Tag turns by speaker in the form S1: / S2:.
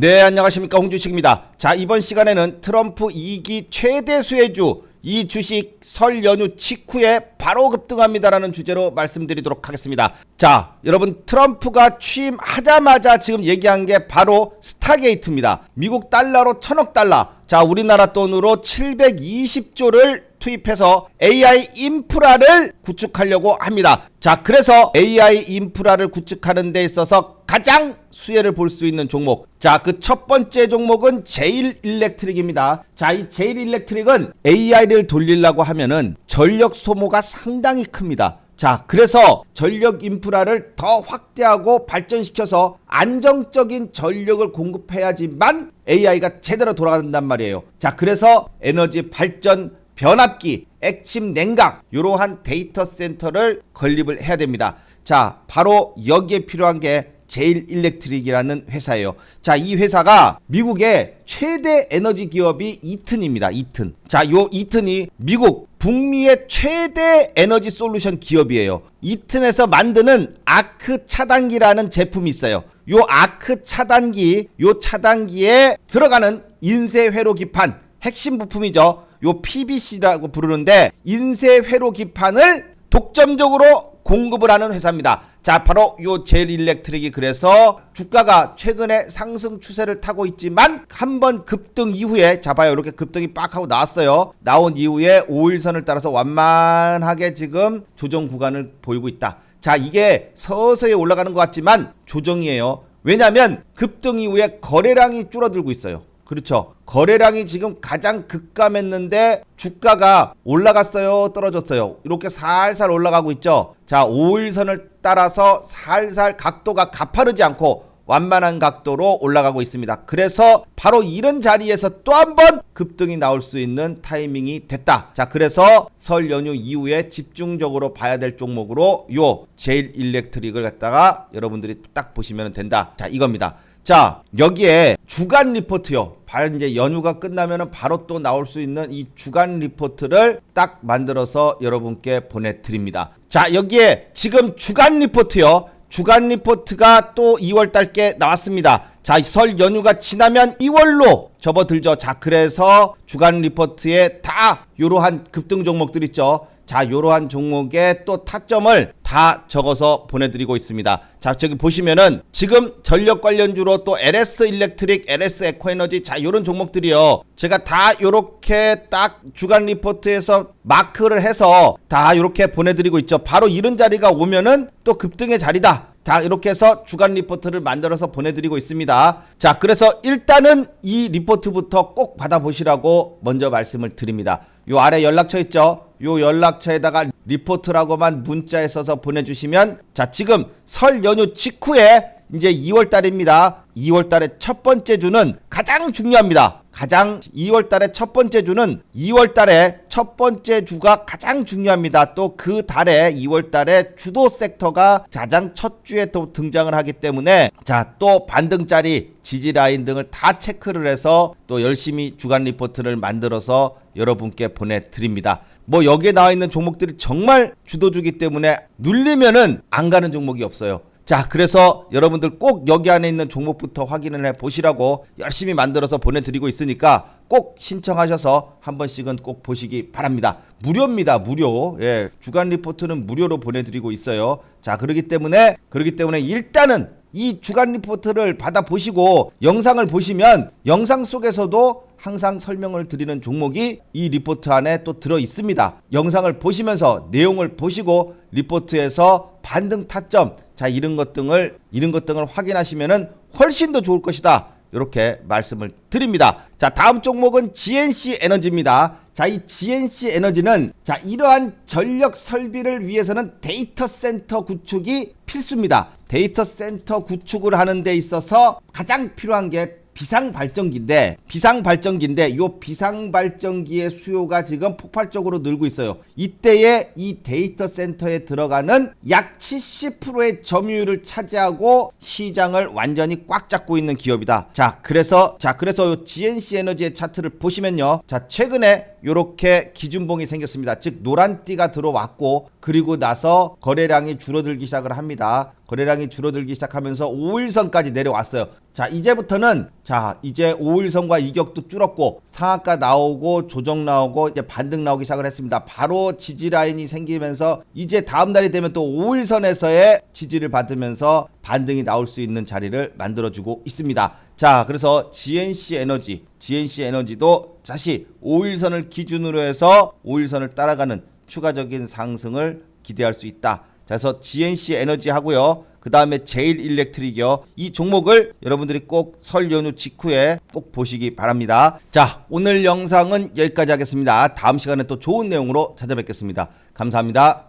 S1: 네, 안녕하십니까. 홍주식입니다. 자, 이번 시간에는 트럼프 2기 최대 수혜주 이 주식 설 연휴 직후에 바로 급등합니다라는 주제로 말씀드리도록 하겠습니다. 자, 여러분 트럼프가 취임하자마자 지금 얘기한 게 바로 스타게이트입니다. 미국 달러로 천억 달러. 자, 우리나라 돈으로 720조를 투입해서 AI 인프라를 구축하려고 합니다. 자, 그래서 AI 인프라를 구축하는 데 있어서 가장 수혜를 볼 수 있는 종목. 자, 그 첫 번째 종목은 제일 일렉트릭입니다. 자, 이 제일 일렉트릭은 AI를 돌리려고 하면은 전력 소모가 상당히 큽니다. 자, 그래서 전력 인프라를 더 확대하고 발전시켜서 안정적인 전력을 공급해야지만 AI가 제대로 돌아간단 말이에요. 자, 그래서 에너지 발전 변압기, 액침 냉각 이러한 데이터 센터를 건립을 해야 됩니다. 자, 바로 여기에 필요한 게 제일 일렉트릭이라는 회사예요. 자, 이 회사가 미국의 최대 에너지 기업이 이튼입니다. 이튼. 자, 요 이튼이 미국 북미의 최대 에너지 솔루션 기업이에요. 이튼에서 만드는 아크 차단기라는 제품이 있어요. 요 아크 차단기, 요 차단기에 들어가는 인쇄 회로 기판 핵심 부품이죠. 요 PBC라고 부르는데 인쇄 회로 기판을 독점적으로 공급을 하는 회사입니다. 자, 바로 요 제일 일렉트릭이 그래서 주가가 최근에 상승 추세를 타고 있지만 한 번 급등 이후에 자 봐요. 이렇게 급등이 빡 하고 나왔어요. 나온 이후에 5일선을 따라서 완만하게 지금 조정 구간을 보이고 있다. 자, 이게 서서히 올라가는 것 같지만 조정이에요. 왜냐하면 급등 이후에 거래량이 줄어들고 있어요. 그렇죠. 거래량이 지금 가장 급감했는데 주가가 올라갔어요, 떨어졌어요. 이렇게 살살 올라가고 있죠. 자, 5일선을 따라서 살살 각도가 가파르지 않고 완만한 각도로 올라가고 있습니다. 그래서 바로 이런 자리에서 또 한 번 급등이 나올 수 있는 타이밍이 됐다. 자, 그래서 설 연휴 이후에 집중적으로 봐야 될 종목으로 요 제일 일렉트릭을 갖다가 여러분들이 딱 보시면 된다. 자, 이겁니다. 자, 여기에 주간 리포트요. 바로 이제 연휴가 끝나면은 바로 또 나올 수 있는 이 주간 리포트를 딱 만들어서 여러분께 보내드립니다. 자, 여기에 지금 주간 리포트요. 주간 리포트가 또 2월 달께 나왔습니다. 자, 설 연휴가 지나면 2월로 접어들죠. 자, 그래서 주간 리포트에 다 이러한 급등 종목들 있죠. 자, 이러한 종목의 또 타점을 다 적어서 보내드리고 있습니다. 자, 저기 보시면은 지금 전력 관련주로 또 LS 일렉트릭, LS 에코에너지, 자, 요런 종목들이요. 제가 다 요렇게 딱 주간 리포트에서 마크를 해서 다 요렇게 보내드리고 있죠. 바로 이런 자리가 오면은 또 급등의 자리다. 자, 이렇게 해서 주간 리포트를 만들어서 보내드리고 있습니다. 자, 그래서 일단은 이 리포트부터 꼭 받아보시라고 먼저 말씀을 드립니다. 요 아래 연락처 있죠? 요 연락처에다가 리포트라고만 문자에 써서 보내주시면 자, 지금 설 연휴 직후에 이제 2월 달입니다. 2월 달의 첫 번째 주는 가장 중요합니다. 가장 2월 달의 첫 번째 주는 2월 달의 첫 번째 주가 가장 중요합니다. 또 그 달에 2월 달에 주도 섹터가 가장 첫 주에 또 등장을 하기 때문에 자, 또 반등짜리 지지 라인 등을 다 체크를 해서 또 열심히 주간 리포트를 만들어서 여러분께 보내 드립니다. 뭐 여기에 나와 있는 종목들이 정말 주도주기 때문에 눌리면은 안 가는 종목이 없어요. 자, 그래서 여러분들 꼭 여기 안에 있는 종목부터 확인을 해 보시라고 열심히 만들어서 보내드리고 있으니까 꼭 신청하셔서 한 번씩은 꼭 보시기 바랍니다. 무료입니다. 무료. 예, 주간 리포트는 무료로 보내드리고 있어요. 자, 그렇기 때문에 그렇기 때문에 일단은 이 주간 리포트를 받아 보시고 영상을 보시면 영상 속에서도 항상 설명을 드리는 종목이 이 리포트 안에 또 들어 있습니다. 영상을 보시면서 내용을 보시고 리포트에서 반등 타점 자 이런 것 등을 이런 것 등을 확인하시면은 훨씬 더 좋을 것이다. 이렇게 말씀을 드립니다. 자, 다음 종목은 GNC 에너지입니다. 자, 이 GNC 에너지는 자, 이러한 전력 설비를 위해서는 데이터 센터 구축이 필수입니다. 데이터 센터 구축을 하는 데 있어서 가장 필요한 게 비상 발전기인데 비상 발전기인데 요 비상 발전기의 수요가 지금 폭발적으로 늘고 있어요. 이때에 이 데이터 센터에 들어가는 약 70%의 점유율을 차지하고 시장을 완전히 꽉 잡고 있는 기업이다. 자, 그래서 자, 그래서 요 GNC 에너지의 차트를 보시면요. 자, 최근에 요렇게 기준봉이 생겼습니다. 즉 노란 띠가 들어왔고 그리고 나서 거래량이 줄어들기 시작을 합니다. 거래량이 줄어들기 시작하면서 5일선까지 내려왔어요. 자, 이제부터는 자, 이제 5일선과 이격도 줄었고 상한가 나오고 조정 나오고 이제 반등 나오기 시작을 했습니다. 바로 지지 라인이 생기면서 이제 다음 날이 되면 또 5일선에서의 지지를 받으면서 반등이 나올 수 있는 자리를 만들어 주고 있습니다. 자, 그래서 GNC 에너지, GNC 에너지도 다시 5일선을 기준으로 해서 5일선을 따라가는 추가적인 상승을 기대할 수 있다. 자, 그래서 GNC 에너지 하고요. 그 다음에 제일 일렉트릭이요. 이 종목을 여러분들이 꼭 설 연휴 직후에 꼭 보시기 바랍니다. 자, 오늘 영상은 여기까지 하겠습니다. 다음 시간에 또 좋은 내용으로 찾아뵙겠습니다. 감사합니다.